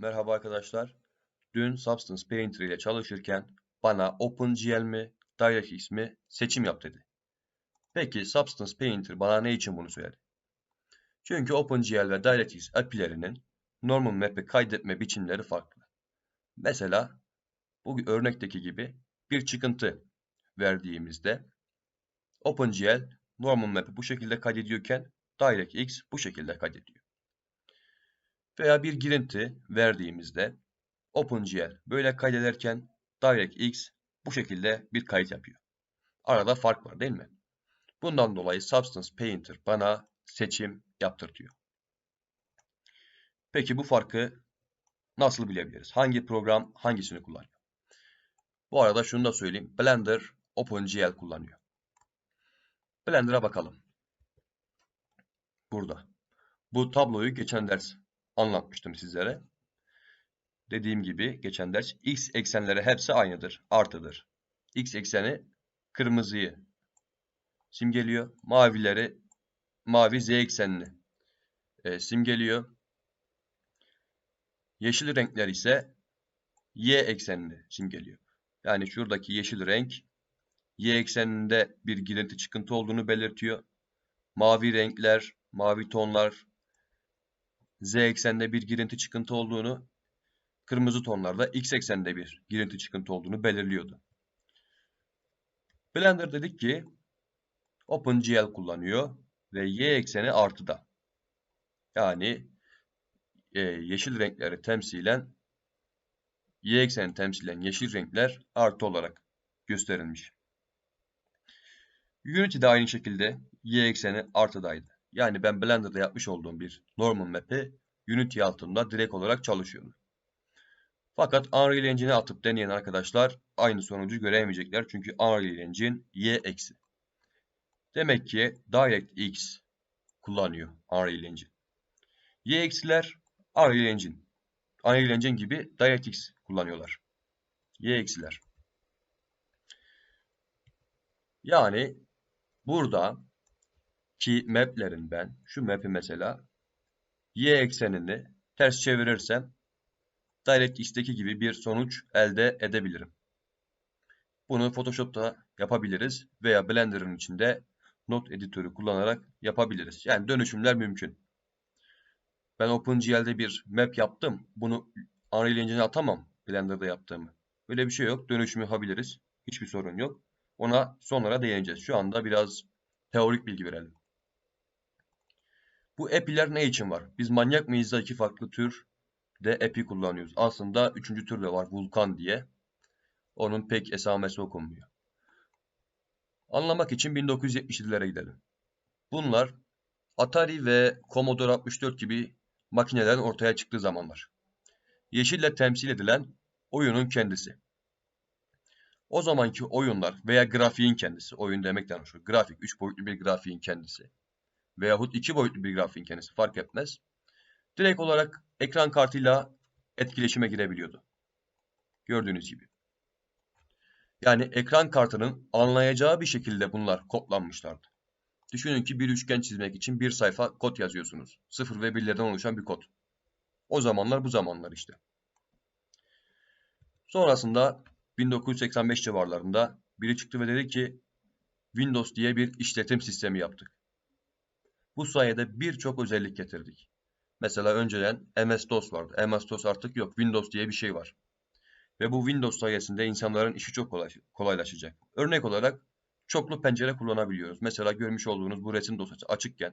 Merhaba arkadaşlar. Dün Substance Painter ile çalışırken bana OpenGL mi, DirectX mi seçim yap dedi. Peki Substance Painter bana ne için bunu söyledi? Çünkü OpenGL ve DirectX API'lerinin normal map'i kaydetme biçimleri farklı. Mesela bu örnekteki gibi bir çıkıntı verdiğimizde OpenGL normal map'i bu şekilde kaydediyorken DirectX bu şekilde kaydediyor veya bir girinti verdiğimizde OpenGL böyle kaydederken DirectX bu şekilde bir kayıt yapıyor. Arada fark var değil mi? Bundan dolayı Substance Painter bana seçim yaptırtıyor. Peki bu farkı nasıl bilebiliriz? Hangi program hangisini kullanıyor? Bu arada şunu da söyleyeyim. Blender OpenGL kullanıyor. Blender'a bakalım. Burada. Bu tabloyu geçen ders anlatmıştım sizlere. Dediğim gibi geçen ders x eksenleri hepsi aynıdır. Artıdır. x ekseni kırmızıyı simgeliyor. Mavileri mavi z eksenini e, simgeliyor. Yeşil renkler ise y eksenini simgeliyor. Yani şuradaki yeşil renk y ekseninde bir girinti çıkıntı olduğunu belirtiyor. Mavi renkler, mavi tonlar z ekseninde bir girinti çıkıntı olduğunu, kırmızı tonlarda x ekseninde bir girinti çıkıntı olduğunu belirliyordu. Blender dedik ki OpenGL kullanıyor ve y ekseni artıda. Yani e, yeşil renkleri temsilen y ekseni temsilen yeşil renkler artı olarak gösterilmiş. Unity de aynı şekilde y ekseni artıdaydı. Yani ben Blender'da yapmış olduğum bir normal map'i Unity altında direkt olarak çalışıyorum. Fakat Unreal Engine'e atıp deneyen arkadaşlar aynı sonucu göremeyecekler. Çünkü Unreal Engine y eksi. Demek ki DirectX kullanıyor Unreal Engine. Y eksiler Unreal Engine. Unreal Engine gibi DirectX kullanıyorlar. Y eksiler. Yani burada ki map'lerin ben şu map'i mesela y eksenini ters çevirirsem DirectX'teki gibi bir sonuç elde edebilirim. Bunu Photoshop'ta yapabiliriz veya Blender'ın içinde not editörü kullanarak yapabiliriz. Yani dönüşümler mümkün. Ben OpenGL'de bir map yaptım. Bunu Unreal Engine'e atamam Blender'da yaptığımı. Böyle bir şey yok. Dönüşüm yapabiliriz. Hiçbir sorun yok. Ona sonlara değineceğiz. Şu anda biraz teorik bilgi verelim. Bu epiler ne için var? Biz manyak mıyız da iki farklı tür de epi kullanıyoruz. Aslında üçüncü tür de var vulkan diye. Onun pek esamesi okunmuyor. Anlamak için 1970'lere gidelim. Bunlar Atari ve Commodore 64 gibi makinelerin ortaya çıktığı zamanlar. Yeşille temsil edilen oyunun kendisi. O zamanki oyunlar veya grafiğin kendisi, oyun demekten hoşur. Grafik, üç boyutlu bir grafiğin kendisi veyahut iki boyutlu bir grafiğin kendisi fark etmez. Direkt olarak ekran kartıyla etkileşime girebiliyordu. Gördüğünüz gibi. Yani ekran kartının anlayacağı bir şekilde bunlar kodlanmışlardı. Düşünün ki bir üçgen çizmek için bir sayfa kod yazıyorsunuz. Sıfır ve birlerden oluşan bir kod. O zamanlar bu zamanlar işte. Sonrasında 1985 civarlarında biri çıktı ve dedi ki Windows diye bir işletim sistemi yaptık. Bu sayede birçok özellik getirdik. Mesela önceden MS-DOS vardı. MS-DOS artık yok. Windows diye bir şey var. Ve bu Windows sayesinde insanların işi çok kolaylaşacak. Örnek olarak çoklu pencere kullanabiliyoruz. Mesela görmüş olduğunuz bu resim dosyası açıkken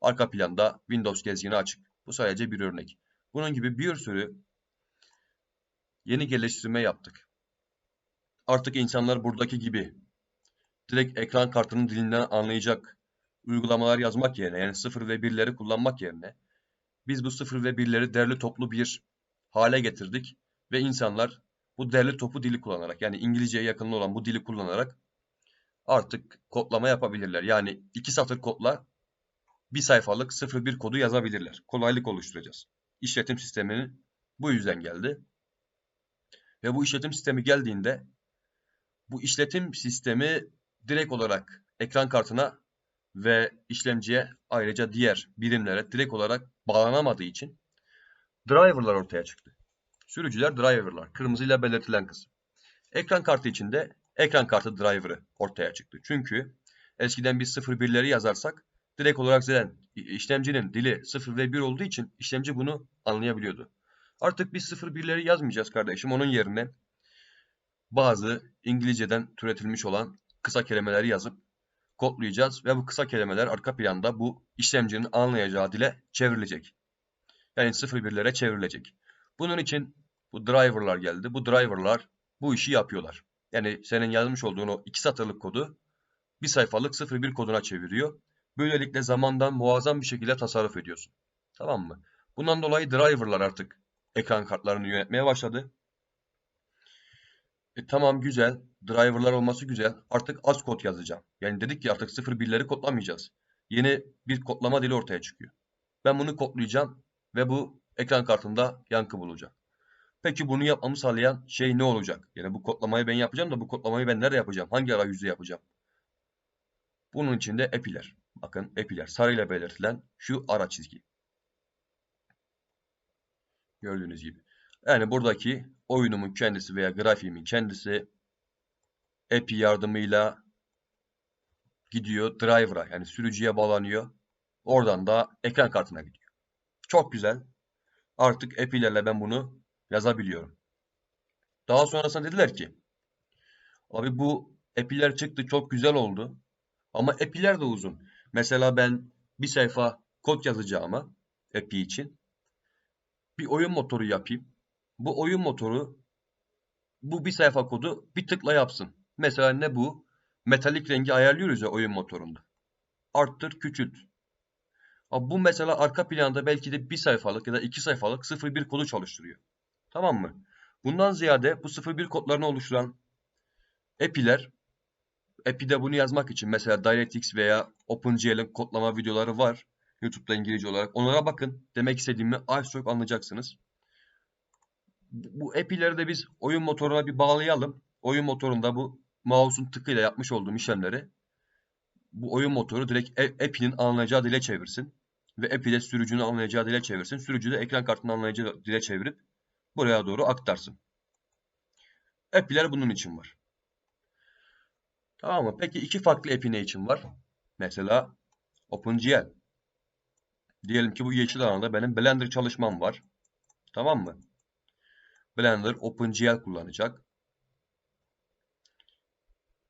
arka planda Windows gezgini açık. Bu sadece bir örnek. Bunun gibi bir sürü yeni geliştirme yaptık. Artık insanlar buradaki gibi direkt ekran kartının dilinden anlayacak uygulamalar yazmak yerine yani sıfır ve birleri kullanmak yerine biz bu sıfır ve birleri derli toplu bir hale getirdik ve insanlar bu derli topu dili kullanarak yani İngilizceye yakın olan bu dili kullanarak artık kodlama yapabilirler. Yani iki satır kodla bir sayfalık 01 kodu yazabilirler. Kolaylık oluşturacağız. İşletim sistemini bu yüzden geldi. Ve bu işletim sistemi geldiğinde bu işletim sistemi direkt olarak ekran kartına ve işlemciye ayrıca diğer birimlere direkt olarak bağlanamadığı için driver'lar ortaya çıktı. Sürücüler driver'lar. Kırmızıyla belirtilen kısım. Ekran kartı içinde ekran kartı driver'ı ortaya çıktı. Çünkü eskiden biz 0-1'leri yazarsak direkt olarak zaten işlemcinin dili 0 ve 1 olduğu için işlemci bunu anlayabiliyordu. Artık biz 0-1'leri yazmayacağız kardeşim. Onun yerine bazı İngilizceden türetilmiş olan kısa kelimeleri yazıp kodlayacağız ve bu kısa kelimeler arka planda bu işlemcinin anlayacağı dile çevrilecek. Yani 0-1'lere çevrilecek. Bunun için bu driver'lar geldi. Bu driver'lar bu işi yapıyorlar. Yani senin yazmış olduğun o iki satırlık kodu bir sayfalık 0-1 koduna çeviriyor. Böylelikle zamandan muazzam bir şekilde tasarruf ediyorsun. Tamam mı? Bundan dolayı driver'lar artık ekran kartlarını yönetmeye başladı. E, tamam güzel. Driver'lar olması güzel. Artık az kod yazacağım. Yani dedik ki artık 0-1'leri kodlamayacağız. Yeni bir kodlama dili ortaya çıkıyor. Ben bunu kodlayacağım ve bu ekran kartında yankı bulacak. Peki bunu yapmamı sağlayan şey ne olacak? Yani bu kodlamayı ben yapacağım da bu kodlamayı ben nerede yapacağım? Hangi arayüzde yapacağım? Bunun için de epiler. Bakın epiler sarıyla belirtilen şu ara çizgi. Gördüğünüz gibi. Yani buradaki oyunumun kendisi veya grafiğimin kendisi API yardımıyla gidiyor driver'a yani sürücüye bağlanıyor. Oradan da ekran kartına gidiyor. Çok güzel. Artık API'lerle ben bunu yazabiliyorum. Daha sonrasında dediler ki abi bu API'ler çıktı çok güzel oldu. Ama API'ler de uzun. Mesela ben bir sayfa kod yazacağıma API için bir oyun motoru yapayım. Bu oyun motoru bu bir sayfa kodu bir tıkla yapsın. Mesela ne bu? Metalik rengi ayarlıyoruz ya oyun motorunda. Arttır, küçült. Ama bu mesela arka planda belki de bir sayfalık ya da iki sayfalık 01 kodu çalıştırıyor. Tamam mı? Bundan ziyade bu 01 kodlarını oluşturan API'ler API'de bunu yazmak için mesela DirectX veya OpenGL'in kodlama videoları var. YouTube'da İngilizce olarak. Onlara bakın. Demek istediğimi az çok anlayacaksınız. Bu API'leri de biz oyun motoruna bir bağlayalım. Oyun motorunda bu mouse'un tıkıyla yapmış olduğum işlemleri bu oyun motoru direkt API'nin anlayacağı dile çevirsin. Ve API de sürücünün anlayacağı dile çevirsin. Sürücü de ekran kartını anlayacağı dile çevirip buraya doğru aktarsın. API'ler bunun için var. Tamam mı? Peki iki farklı API ne için var? Mesela OpenGL. Diyelim ki bu yeşil alanda benim Blender çalışmam var. Tamam mı? Blender OpenGL kullanacak.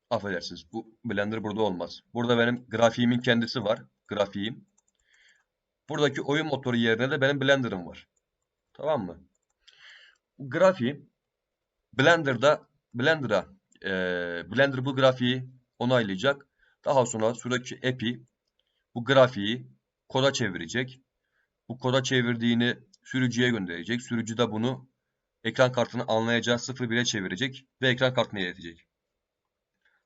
Affedersiniz. Bu Blender burada olmaz. Burada benim grafiğimin kendisi var. Grafiğim. Buradaki oyun motoru yerine de benim Blender'ım var. Tamam mı? Bu grafiğim Blender'da Blender'a e, Blender bu grafiği onaylayacak. Daha sonra şuradaki API bu grafiği koda çevirecek. Bu koda çevirdiğini sürücüye gönderecek. Sürücü de bunu ekran kartını anlayacağı 0.1'e çevirecek ve ekran kartına iletecek.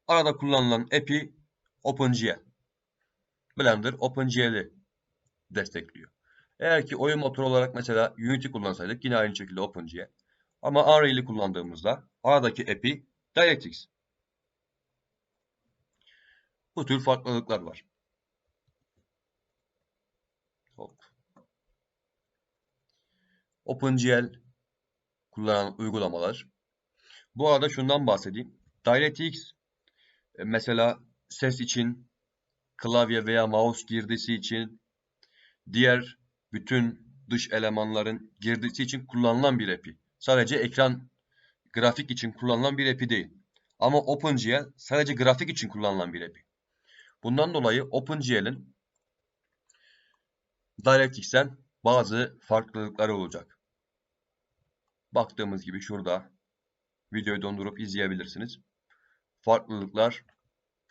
Arada kullanılan API OpenGL. Blender OpenGL'i destekliyor. Eğer ki oyun motoru olarak mesela Unity kullansaydık yine aynı şekilde OpenGL. Ama Unreal'i kullandığımızda aradaki API DirectX. Bu tür farklılıklar var. Hop. OpenGL kullanan uygulamalar. Bu arada şundan bahsedeyim. DirectX mesela ses için, klavye veya mouse girdisi için, diğer bütün dış elemanların girdisi için kullanılan bir API. Sadece ekran grafik için kullanılan bir API değil. Ama OpenGL sadece grafik için kullanılan bir API. Bundan dolayı OpenGL'in DirectX'ten bazı farklılıkları olacak. Baktığımız gibi şurada videoyu dondurup izleyebilirsiniz. Farklılıklar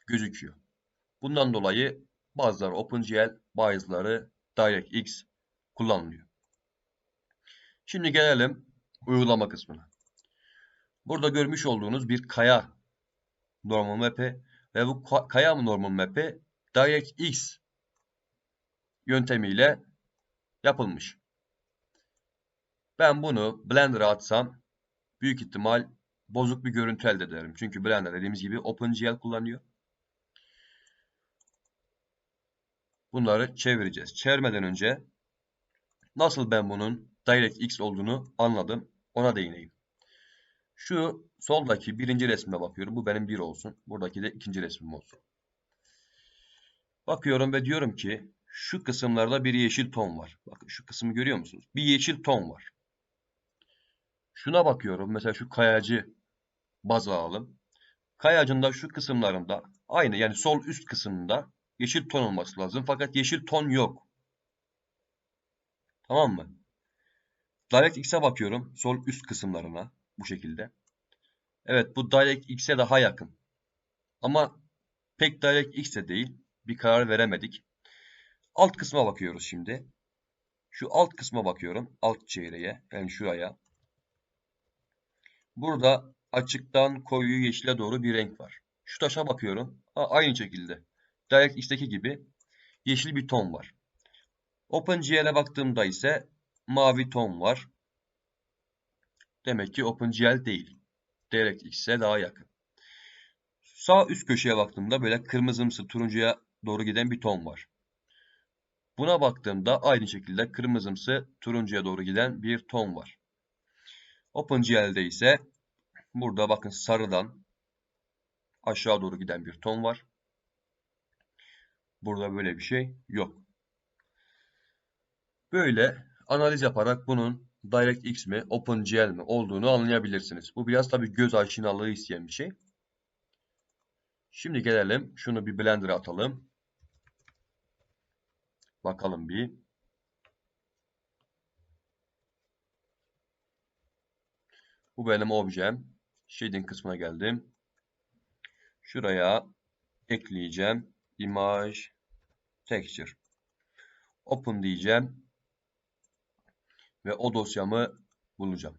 gözüküyor. Bundan dolayı bazıları OpenGL, bazıları DirectX kullanılıyor. Şimdi gelelim uygulama kısmına. Burada görmüş olduğunuz bir kaya normal map'i ve bu kaya normal map'i DirectX yöntemiyle yapılmış. Ben bunu Blender'a atsam büyük ihtimal bozuk bir görüntü elde ederim. Çünkü Blender dediğimiz gibi OpenGL kullanıyor. Bunları çevireceğiz. Çevirmeden önce nasıl ben bunun DirectX olduğunu anladım. ona değineyim. Şu soldaki birinci resmime bakıyorum. Bu benim bir olsun. Buradaki de ikinci resmim olsun. Bakıyorum ve diyorum ki şu kısımlarda bir yeşil ton var. Bakın şu kısmı görüyor musunuz? Bir yeşil ton var. Şuna bakıyorum. Mesela şu kayacı baz alalım. Kayacında şu kısımlarında aynı yani sol üst kısmında yeşil ton olması lazım. Fakat yeşil ton yok. Tamam mı? DirectX'e bakıyorum. Sol üst kısımlarına. Bu şekilde. Evet bu DirectX'e daha yakın. Ama pek DirectX de değil. Bir karar veremedik. Alt kısma bakıyoruz şimdi. Şu alt kısma bakıyorum. Alt çeyreğe. Yani şuraya. Burada açıktan koyu yeşile doğru bir renk var. Şu taşa bakıyorum. Ha, aynı şekilde. DirectX'teki gibi yeşil bir ton var. OpenGL'e baktığımda ise mavi ton var. Demek ki OpenGL değil. DirectX'e daha yakın. Sağ üst köşeye baktığımda böyle kırmızımsı turuncuya doğru giden bir ton var. Buna baktığımda aynı şekilde kırmızımsı turuncuya doğru giden bir ton var. OpenGL'de ise burada bakın sarıdan aşağı doğru giden bir ton var. Burada böyle bir şey yok. Böyle analiz yaparak bunun DirectX mi, OpenGL mi olduğunu anlayabilirsiniz. Bu biraz tabii göz aşinalığı isteyen bir şey. Şimdi gelelim. Şunu bir Blender'a atalım. Bakalım bir. Bu benim objem. Shading kısmına geldim. Şuraya ekleyeceğim. Image Texture. Open diyeceğim. Ve o dosyamı bulacağım.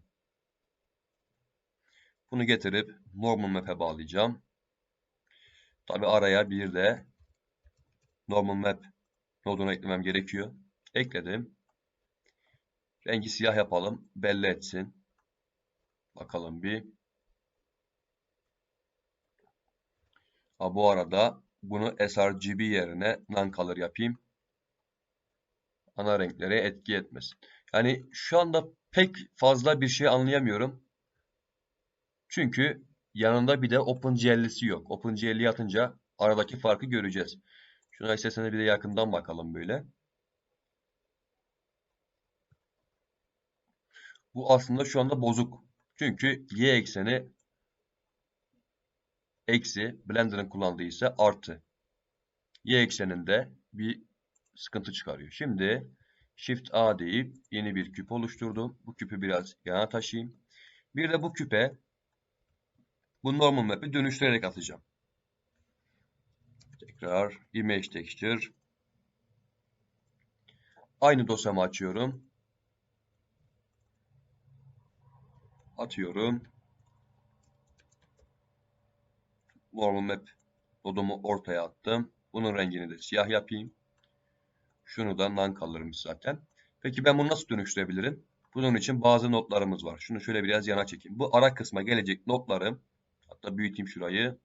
Bunu getirip Normal Map'e bağlayacağım. Tabi araya bir de Normal Map nodunu eklemem gerekiyor. Ekledim. Rengi siyah yapalım. Belli etsin. Bakalım bir. Ha, bu arada bunu sRGB yerine non-color yapayım. Ana renklere etki etmesin. Yani şu anda pek fazla bir şey anlayamıyorum. Çünkü yanında bir de OpenGL'si yok. OpenGL'yi atınca aradaki farkı göreceğiz. Şuna isterseniz bir de yakından bakalım böyle. Bu aslında şu anda bozuk. Çünkü y ekseni eksi, Blender'ın kullandığı ise artı. Y ekseninde bir sıkıntı çıkarıyor. Şimdi Shift A deyip yeni bir küp oluşturdum. Bu küpü biraz yana taşıyayım. Bir de bu küpe bu normal map'i dönüştürerek atacağım. Tekrar image texture. Aynı dosyamı açıyorum. Atıyorum. Normal map nodumu ortaya attım. Bunun rengini de siyah yapayım. Şunu da non kalırmış zaten. Peki ben bunu nasıl dönüştürebilirim? Bunun için bazı notlarımız var. Şunu şöyle biraz yana çekeyim. Bu ara kısma gelecek notlarım. Hatta büyüteyim şurayı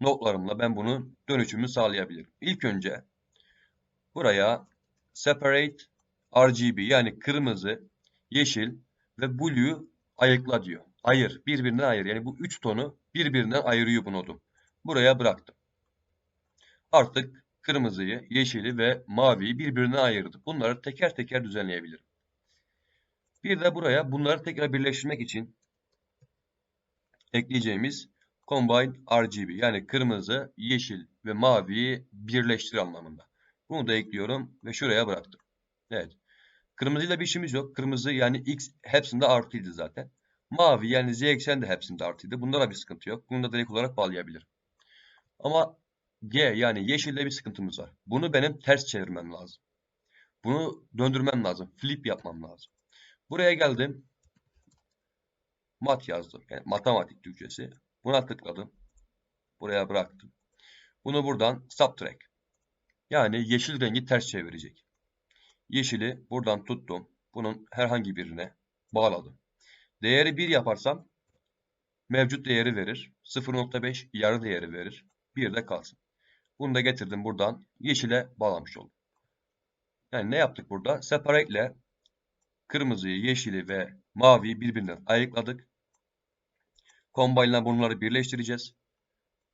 notlarımla ben bunun dönüşümünü sağlayabilirim. İlk önce buraya separate RGB yani kırmızı, yeşil ve blue ayıkla diyor. Ayır, birbirinden ayır. Yani bu üç tonu birbirinden ayırıyor bu nodum. Buraya bıraktım. Artık kırmızıyı, yeşili ve maviyi birbirinden ayırdım. Bunları teker teker düzenleyebilirim. Bir de buraya bunları tekrar birleştirmek için ekleyeceğimiz Combine RGB yani kırmızı, yeşil ve maviyi birleştir anlamında. Bunu da ekliyorum ve şuraya bıraktım. Evet. Kırmızıyla bir işimiz yok. Kırmızı yani X hepsinde artıydı zaten. Mavi yani Z eksen de hepsinde artıydı. Bunda da bir sıkıntı yok. Bunu da direkt olarak bağlayabilirim. Ama G yani yeşille bir sıkıntımız var. Bunu benim ters çevirmem lazım. Bunu döndürmem lazım. Flip yapmam lazım. Buraya geldim. Mat yazdım. Yani matematik Türkçesi. Buna tıkladım. Buraya bıraktım. Bunu buradan subtract. Yani yeşil rengi ters çevirecek. Yeşili buradan tuttum. Bunun herhangi birine bağladım. Değeri 1 yaparsam mevcut değeri verir. 0.5 yarı değeri verir. 1 de kalsın. Bunu da getirdim buradan yeşile bağlamış oldum. Yani ne yaptık burada? Separate ile kırmızıyı, yeşili ve maviyi birbirinden ayıkladık. Combine'la bunları birleştireceğiz.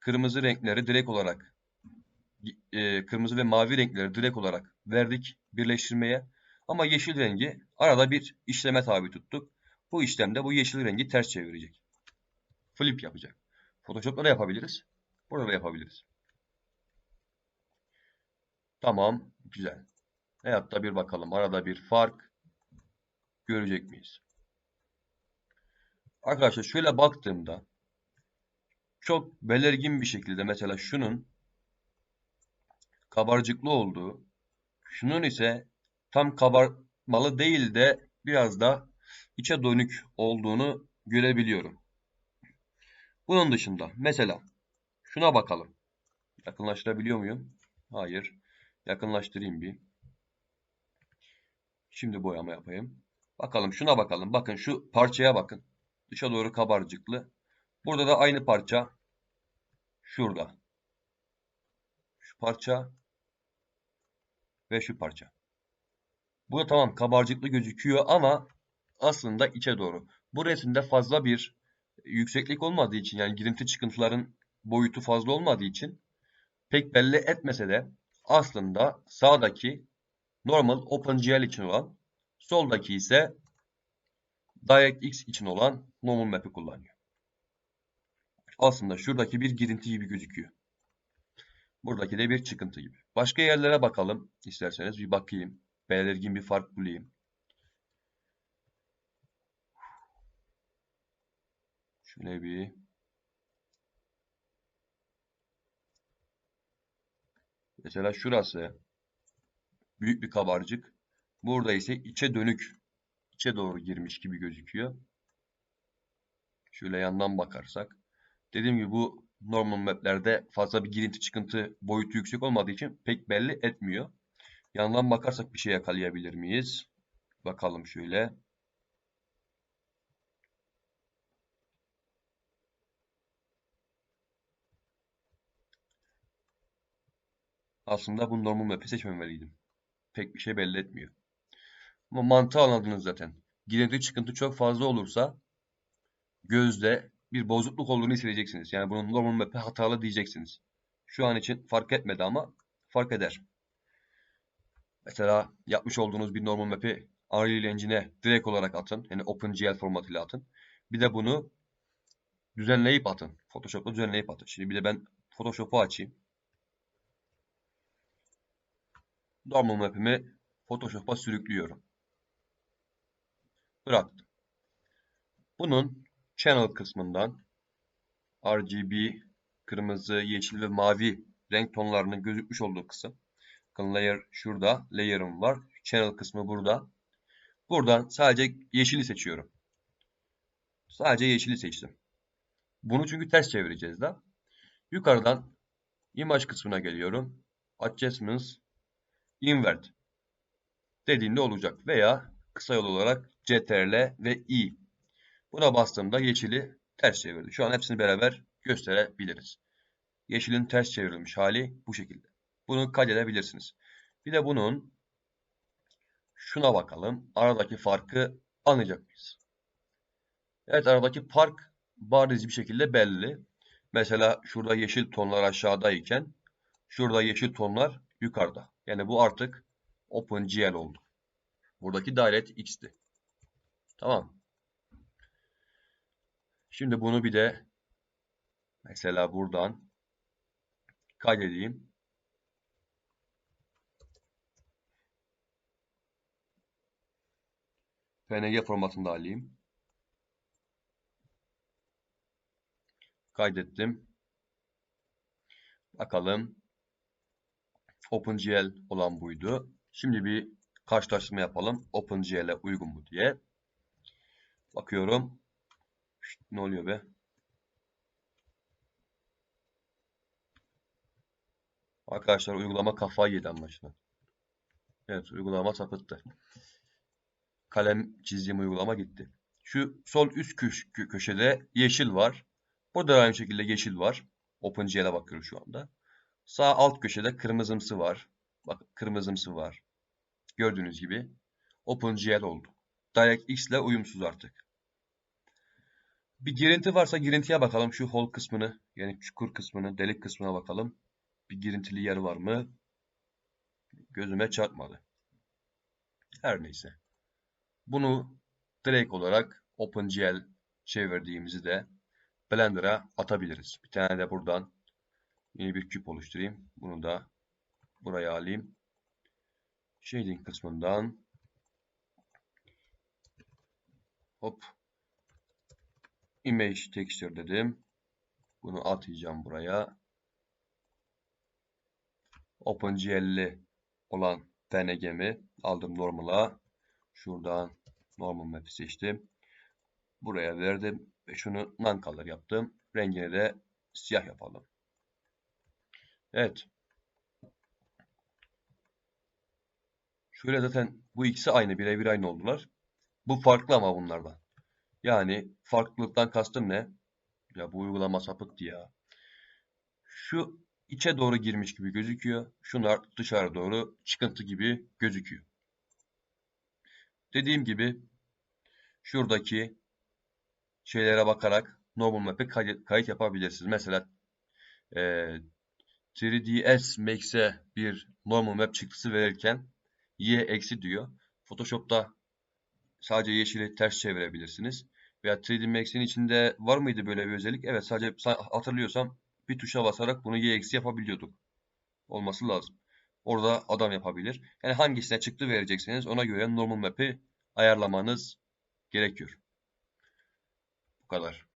Kırmızı renkleri direkt olarak e, kırmızı ve mavi renkleri direkt olarak verdik birleştirmeye. Ama yeşil rengi arada bir işleme tabi tuttuk. Bu işlemde bu yeşil rengi ters çevirecek. Flip yapacak. Photoshop'ta da yapabiliriz. Burada da yapabiliriz. Tamam. Güzel. Hayatta bir bakalım. Arada bir fark görecek miyiz? Arkadaşlar şöyle baktığımda çok belirgin bir şekilde mesela şunun kabarcıklı olduğu, şunun ise tam kabarmalı değil de biraz da içe dönük olduğunu görebiliyorum. Bunun dışında mesela şuna bakalım. Yakınlaştırabiliyor muyum? Hayır. Yakınlaştırayım bir. Şimdi boyama yapayım. Bakalım şuna bakalım. Bakın şu parçaya bakın. Dışa doğru kabarcıklı. Burada da aynı parça. Şurada. Şu parça. Ve şu parça. Bu da tamam kabarcıklı gözüküyor ama aslında içe doğru. Bu resimde fazla bir yükseklik olmadığı için yani girinti çıkıntıların boyutu fazla olmadığı için pek belli etmese de aslında sağdaki normal OpenGL için olan soldaki ise DirectX için olan normal map'i kullanıyor. Aslında şuradaki bir girinti gibi gözüküyor. Buradaki de bir çıkıntı gibi. Başka yerlere bakalım isterseniz bir bakayım. Belirgin bir fark bulayım. Şöyle bir Mesela şurası büyük bir kabarcık. Burada ise içe dönük, içe doğru girmiş gibi gözüküyor. Şöyle yandan bakarsak. Dediğim gibi bu normal maplerde fazla bir girinti çıkıntı boyutu yüksek olmadığı için pek belli etmiyor. Yandan bakarsak bir şey yakalayabilir miyiz? Bakalım şöyle. Aslında bu normal map'i seçmemeliydim. Pek bir şey belli etmiyor. Ama mantığı anladınız zaten. Girinti çıkıntı çok fazla olursa gözde bir bozukluk olduğunu hissedeceksiniz. Yani bunun normal map'i hatalı diyeceksiniz. Şu an için fark etmedi ama fark eder. Mesela yapmış olduğunuz bir normal map'i Unreal Engine'e direkt olarak atın. Yani OpenGL formatıyla atın. Bir de bunu düzenleyip atın. Photoshop'ta düzenleyip atın. Şimdi bir de ben Photoshop'u açayım. Normal map'imi Photoshop'a sürüklüyorum. Bıraktım. Bunun channel kısmından RGB, kırmızı, yeşil ve mavi renk tonlarının gözükmüş olduğu kısım. Bakın layer şurada, layer'ım var. Channel kısmı burada. Buradan sadece yeşili seçiyorum. Sadece yeşili seçtim. Bunu çünkü ters çevireceğiz da. Yukarıdan imaj kısmına geliyorum. Adjustments invert dediğinde olacak. Veya kısa yol olarak CTRL ve I. Buna bastığımda yeşili ters çevirdi. Şu an hepsini beraber gösterebiliriz. Yeşilin ters çevrilmiş hali bu şekilde. Bunu kaydedebilirsiniz. Bir de bunun şuna bakalım. Aradaki farkı anlayacak mıyız? Evet aradaki fark bariz bir şekilde belli. Mesela şurada yeşil tonlar aşağıdayken şurada yeşil tonlar yukarıda. Yani bu artık OpenGL oldu. Buradaki DirectX'ti. Tamam. Şimdi bunu bir de mesela buradan kaydedeyim. PNG formatında alayım. Kaydettim. Bakalım. OpenGL olan buydu. Şimdi bir karşılaştırma yapalım. OpenGL'e uygun mu diye. Bakıyorum. Şişt, ne oluyor be? Arkadaşlar uygulama kafayı yedi anlaşılan. Evet uygulama sapıttı. Kalem çizdiğim uygulama gitti. Şu sol üst köş köşede yeşil var. Burada aynı şekilde yeşil var. OpenGL'e bakıyoruz şu anda. Sağ alt köşede kırmızımsı var. Bak kırmızımsı var. Gördüğünüz gibi OpenGL oldu. DirectX ile uyumsuz artık. Bir girinti varsa girintiye bakalım. Şu hol kısmını yani çukur kısmını, delik kısmına bakalım. Bir girintili yer var mı? Gözüme çarpmadı. Her neyse. Bunu direkt olarak OpenGL çevirdiğimizi de Blender'a atabiliriz. Bir tane de buradan yeni bir küp oluşturayım. Bunu da buraya alayım. Shading kısmından hop image texture dedim. Bunu atayacağım buraya. OpenGL'li olan DNG'mi aldım normal'a. Şuradan normal map'i seçtim. Buraya verdim ve şunu non color yaptım. Rengini de siyah yapalım. Evet. Şöyle zaten bu ikisi aynı, birebir aynı oldular. Bu farklı ama bunlardan. Yani farklılıktan kastım ne? Ya bu uygulama sapıttı ya. Şu içe doğru girmiş gibi gözüküyor. Şunlar dışarı doğru çıkıntı gibi gözüküyor. Dediğim gibi şuradaki şeylere bakarak normal map'e kayıt yapabilirsiniz. Mesela e, 3ds Max'e bir normal map çıktısı verirken y eksi diyor. Photoshop'ta sadece yeşili ters çevirebilirsiniz. Veya 3D Max'in içinde var mıydı böyle bir özellik? Evet sadece hatırlıyorsam bir tuşa basarak bunu y eksi yapabiliyorduk. Olması lazım. Orada adam yapabilir. Yani hangisine çıktı verecekseniz ona göre normal map'i ayarlamanız gerekiyor. Bu kadar.